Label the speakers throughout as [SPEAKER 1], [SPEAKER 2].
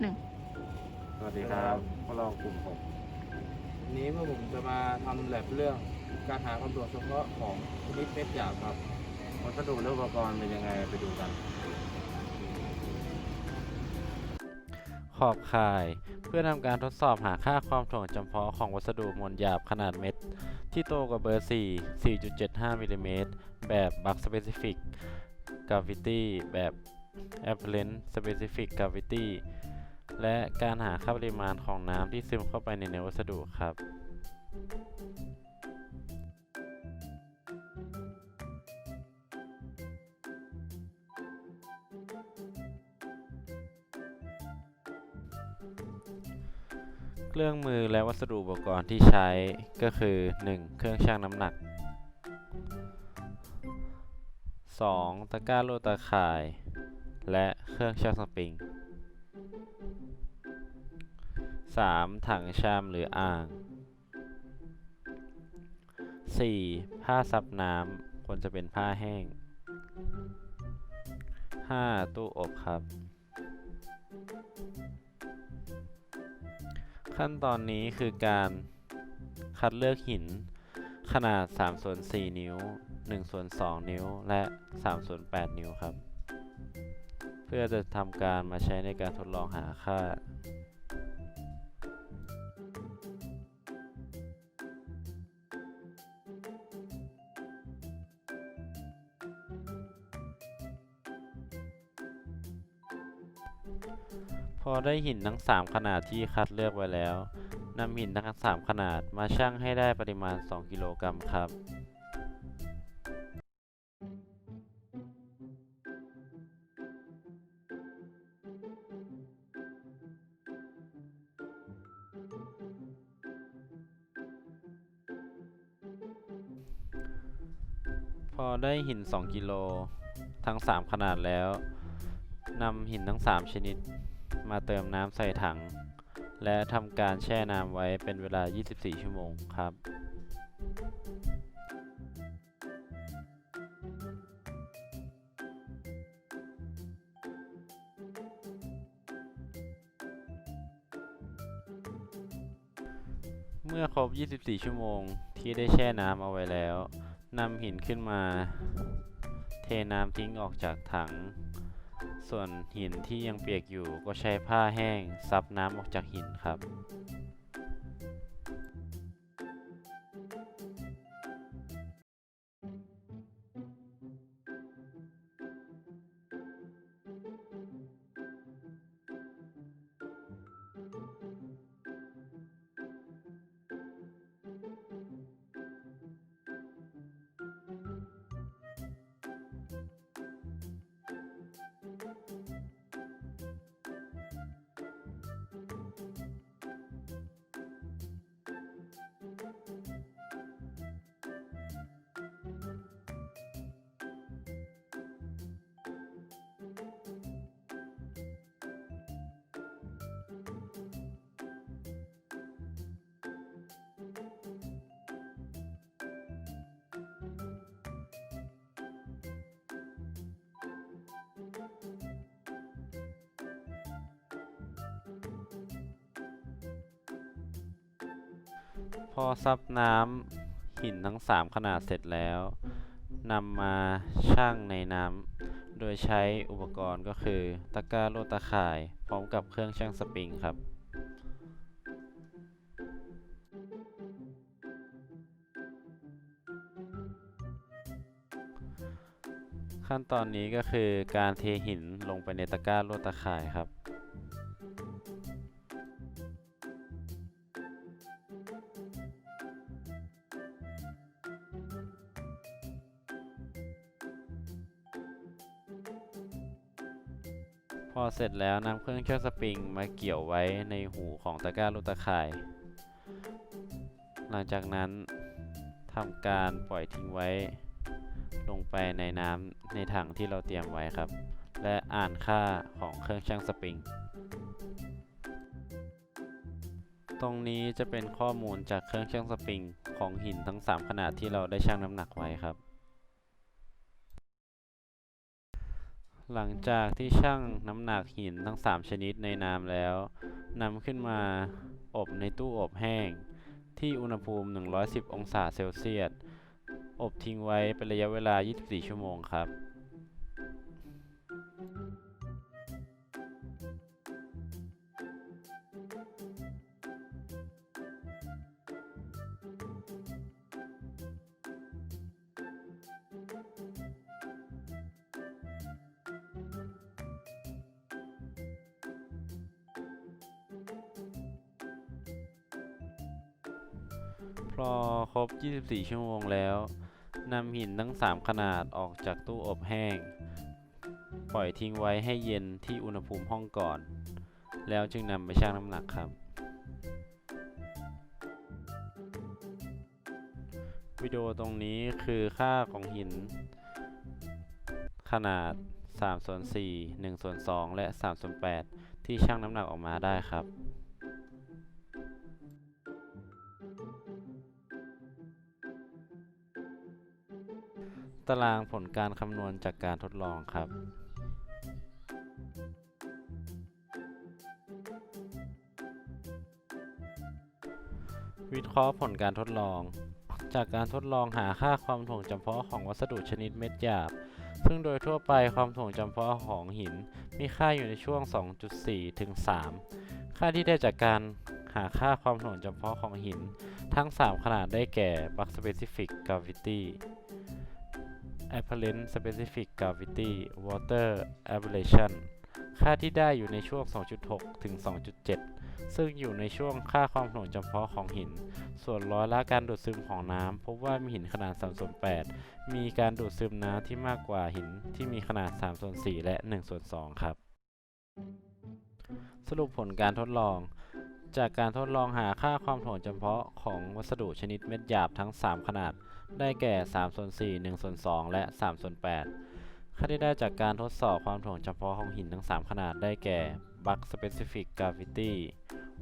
[SPEAKER 1] หนึ่ง
[SPEAKER 2] สวัสดีครับพวกเรากลุ่มหก
[SPEAKER 3] วันนี้พวกผมจะมาทำแลบเรื่องการหาคำตอบเฉพาะของชนิดเม็ดหยาบครับ
[SPEAKER 2] วัสดุและอุปกรณ์เป็นยังไงไปดูกัน ขอบข่ายเพื่อทำการทดสอบหาค่าความถ่วงจำเพาะของวัสดุมวลหยาบขนาดเม็ด ที่โตกว่าเบอร์ 4 4.75มิลลิเมตรแบบ Bug Specific Gravity แบบ Apparent Specific Gravity และการหาค่าปริมาณของน้ำที่ซึมเข้าไปในเนื้อวัสดุครับ เครื่องมือและวัสดุอุปกรณ์ที่ใช้ก็คือ 1. เครื่องชั่งน้ำหนัก 2. ตะกร้าโลตะข่าย และเครื่องชั่งสปริง 3. ถังชามหรืออ่าง 4. ผ้าซับน้ำควรจะเป็นผ้าแห้ง 5. ตู้อบครับ ขั้นตอนนี้คือการคัดเลือกหินขนาด3ส่วน4นิ้ว1ส่วน2นิ้ว และ3ส่วน8นิ้วครับ เพื่อจะทำการมาใช้ในการทดลองหาค่า พอได้หินทั้ง 3 ขนาดที่คัดเลือกไว้แล้วนำหินทั้ง 3 ขนาดมาชั่งให้ได้ปริมาณ 2 กิโลกรัมครับพอได้หิน 2 กิโล ทั้ง 3 ขนาดแล้ว นำหินทั้ง 3 ชนิด มาเติมน้ำใส่ถัง และทำการแช่น้ำไว้เป็นเวลา 24 ชั่วโมงครับ เมื่อครบ 24 ชั่วโมงที่ได้แช่น้ำเอาไว้แล้วนำหินขึ้นมา เทน้ำทิ้งออกจากถัง ส่วนหินที่ยังเปียกอยู่ก็ใช้ผ้าแห้งซับน้ำออกจากหินครับ อซับน้ำหินทั้ง 3 ขนาดเสร็จแล้วนำมาชั่งในน้ำโดยใช้อุปกรณ์ก็คือตะกร้าโลตะข่าย พร้อมกับเครื่องชั่งสปริงครับขั้นตอนนี้ก็คือการเทหินลงไปในตะกร้าโลดตะข่ายครับ พอเสร็จแล้วนำเครื่องเชือกสปริงมาเกี่ยวไว้ในหูของตะกร้าลูกตะข่าย หลังจากนั้นทำการปล่อยทิ้งไว้ ลงไปในน้ำในถังที่เราเตรียมไว้ครับ และอ่านค่าของเครื่องชั่งสปริง ตรงนี้จะเป็นข้อมูลจากเครื่องชั่งสปริงของหินทั้ง 3 ขนาดที่เราได้ชั่งน้ำหนักไว้ครับ หลังจากที่ชั่งน้ำหนักหินทั้ง 3 ชนิดในน้ำแล้วนำขึ้นมาอบในตู้อบแห้ง ที่อุณหภูมิ 110 องศาเซลเซียส อบทิ้งไว้เป็นระยะเวลา 24 ชั่วโมงครับ พอครบ 24 ชั่วโมงแล้วนำหินทั้ง 3 ขนาดออกจากตู้อบแห้ง ปล่อยทิ้งไว้ให้เย็นที่อุณหภูมิห้องก่อน แล้วจึงนำไปชั่งน้ำหนักครับ วิดีโอตรงนี้คือค่าของหิน ขนาด3ส่วน4 1ส่วน2และ3ส่วน8ที่ชั่งน้ำหนักออกมาได้ครับ ตารางผลการคำนวณจากการทดลองครับวิเคราะห์ผลการทดลอง จากการทดลองหาค่าความถ่วงจำเพาะของวัสดุชนิดเม็ดหยาบ ซึ่งโดยทั่วไปความถ่วงจำเพาะของหิน มีค่าอยู่ในช่วง 2.4 ถึง 3 ค่าที่ได้จากการหาค่าความถ่วงจำเพาะของหิน ทั้ง 3 ขนาดได้แก่ Buck Specific Gravity Apparent Specific Gravity Water Aberration ค่าที่ได้อยู่ในช่วง 2.6 ถึง 2.7 ซึ่งอยู่ในช่วงค่าความถ่วงจำเพาะของหิน ส่วนร้อยละการดูดซึมของน้ำพบว่ามีหินขนาด3ส่วน8มีการดูดซึมน้ำที่มากกว่าหินที่มีขนาด3ส่วน4และ1ส่วน2ครับ สรุปผลการทดลอง จากการทดลองหาค่าความถ่วงจำเพาะของวัสดุชนิดเม็ดหยาบทั้ง 3 ขนาด ได้แก่3ส่วน4 1ส่วน2และ3ส่วน8ค่าที่ได้จากการทดสอบความถ่วงจำเพาะของหินทั้ง 3 ขนาดได้แก่ Buck Specific Gravity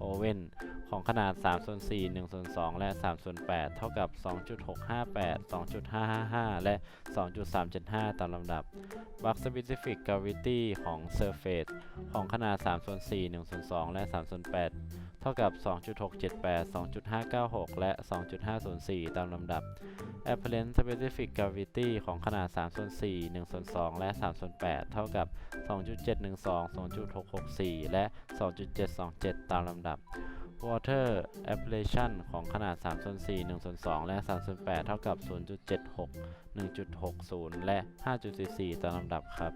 [SPEAKER 2] Owen ของขนาด3ส่วน4 1ส่วน2และ3ส่วน8เท่ากับ 2.658 2.555 และ 2.375 ตามลำดับ Buck Specific Gravity ของ Surface ของขนาด3ส่วน4 1ส่วน2และ3ส่วน8 ท่ากับ 2.678 2.596 และ 2.504 ตามลำดับ Apparent Specific Gravity ของขนาด3ส่วน4 1ส่วน2และ3ส่วน8เท่ากับ 2.712 2.664 และ 2.727 ตามลำดับ Water Aberration ของขนาด3ส่วน4 1ส่วน2และ3ส่วน8เท่ากับ 0.76 1.60 และ 5.44 ตามลำดับครับ